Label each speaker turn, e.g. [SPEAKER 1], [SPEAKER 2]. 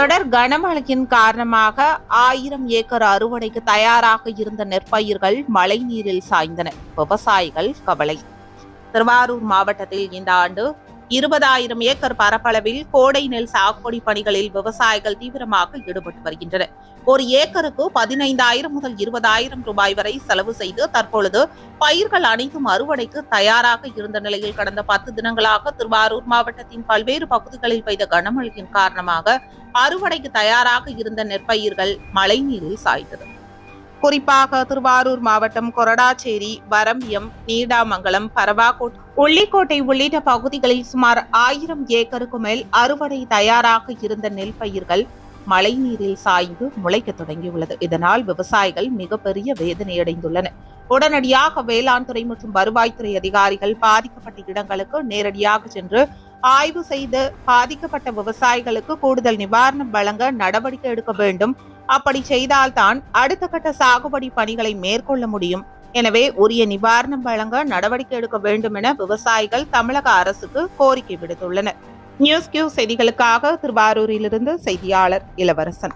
[SPEAKER 1] தொடர் கனமழையின் காரணமாக ஆயிரம் ஏக்கர் அறுவடைக்கு தயாராக இருந்த நெற்பயிர்கள் மழை நீரில் சாய்ந்தன. விவசாயிகள் கவலை. திருவாரூர் மாவட்டத்தில் இந்த ஆண்டு இருபதாயிரம் ஏக்கர் பரப்பளவில் கோடை நெல் சாகுபடி பணிகளில் விவசாயிகள் தீவிரமாக ஈடுபட்டு வருகின்றனர். ஒரு ஏக்கருக்கு பதினைந்தாயிரம் முதல் இருபதாயிரம் ரூபாய் வரை செலவு செய்து தற்பொழுது பயிர்கள் அனைத்தும் அறுவடைக்கு தயாராக இருந்த நிலையில் கடந்த பத்து தினங்களாக திருவாரூர் மாவட்டத்தின் பல்வேறு பகுதிகளில் பெய்த கனமழையின் காரணமாக அறுவடைக்கு தயாராக இருந்த நெற்பயிர்கள் மழைநீரில் சாய்ந்தது. குறிப்பாக திருவாரூர் மாவட்டம் கொரடாச்சேரி வரம்பியம் நீடாமங்கலம் பரவாக்கோட் உள்ளிக்கோட்டை உள்ளிட்ட பகுதிகளில் சுமார் ஆயிரம் ஏக்கருக்கு மேல் அறுவடை தயாராக இருந்த நெல் பயிர்கள் மழைநீரில் சாய்ந்து முளைக்க தொடங்கியுள்ளது. இதனால் விவசாயிகள் மிகப்பெரிய வேதனையடைந்துள்ளனர் உடனடியாக வேளாண் துறை மற்றும் வருவாய்த்துறை அதிகாரிகள் பாதிக்கப்பட்ட இடங்களுக்கு நேரடியாக சென்று ஆய்வு செய்து பாதிக்கப்பட்ட விவசாயிகளுக்கு கூடுதல் நிவாரணம் வழங்க நடவடிக்கை எடுக்க வேண்டும் அப்படி செய்தால்தான் அடுத்த கட்ட சாகுபடி பணிகளை மேற்கொள்ள முடியும். எனவே உரிய நிவாரணம் வழங்க நடவடிக்கை எடுக்க வேண்டும் என விவசாயிகள் தமிழக அரசுக்கு கோரிக்கை விடுத்துள்ளனர். நியூஸ் கியூ செய்திகளுக்காக திருவாரூரிலிருந்து செய்தியாளர் இளவரசன்.